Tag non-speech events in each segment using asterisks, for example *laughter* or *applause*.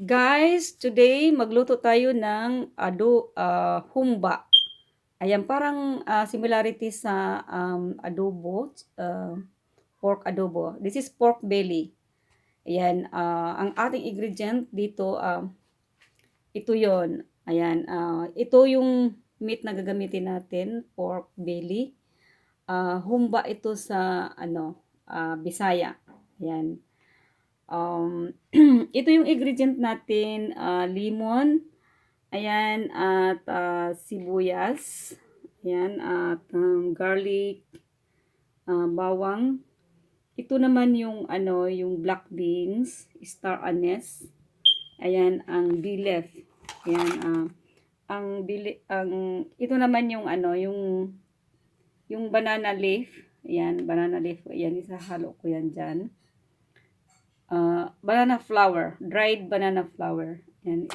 Guys, today magluto tayo ng ado ah, humba. Ayan, parang ah, similarity sa um, adobo, ah, pork adobo. This is pork belly. Ayan, ah, ang ating ingredient dito, ah, ito yon. Ayan, ah, ito yung meat na gagamitin natin, pork belly. Ah, humba ito sa ano, ah, Bisaya. Ayan. Um, *clears throat* ito yung ingredient natin, ah, lemon, ayan, at ah, sibuyas, ayan, at um, garlic, ah, bawang. Ito naman yung ano, yung black beans, star anise. Ayan ang bilef. Ayan ah, ang bili ang ito naman yung ano, yung yung banana leaf. Ayan, banana leaf. Ayan, isahalo ko yan diyan uh, banana flour, dried banana flour. Yan.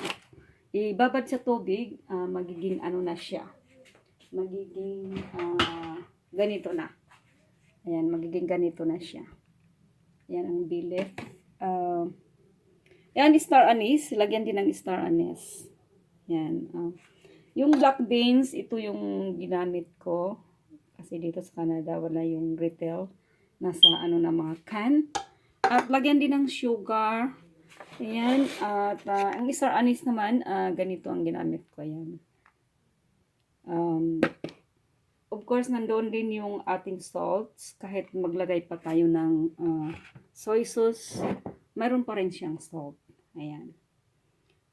Ibabad sa tubig, uh, magiging ano na siya. Magiging uh, ganito na. Ayan, magiging ganito na siya. Yan ang bilif. Uh, yan, star anise. Lagyan din ng star anise. Yan. Uh, yung black beans, ito yung ginamit ko. Kasi dito sa Canada, wala yung retail. Nasa ano na mga can. At lagyan din ng sugar. Ayan. At uh, ang star anise naman, uh, ganito ang ginamit ko. Ayan. Um, of course, nandoon din yung ating salts. Kahit maglagay pa tayo ng uh, soy sauce, mayroon pa rin siyang salt. Ayan.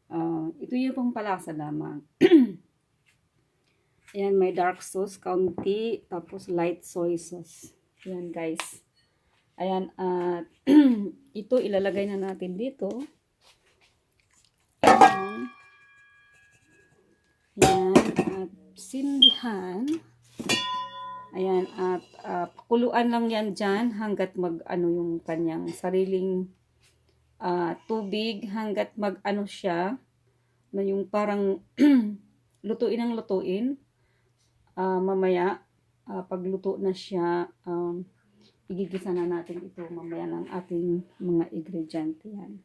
Uh, ito yung pang palasa lamang. *clears throat* Ayan, may dark sauce, kaunti, tapos light soy sauce. Ayan, guys. Ayan, at *clears throat* ito ilalagay na natin dito. Ayan. Ayan, at sindihan. Ayan, at uh, pakuluan lang yan dyan hanggat mag ano yung kanyang sariling uh, tubig hanggat mag ano siya na yung parang *clears throat* lutuin ang lutuin uh, mamaya uh, pagluto na siya um, igigisa na natin ito mamaya ng ating mga ingredient yan.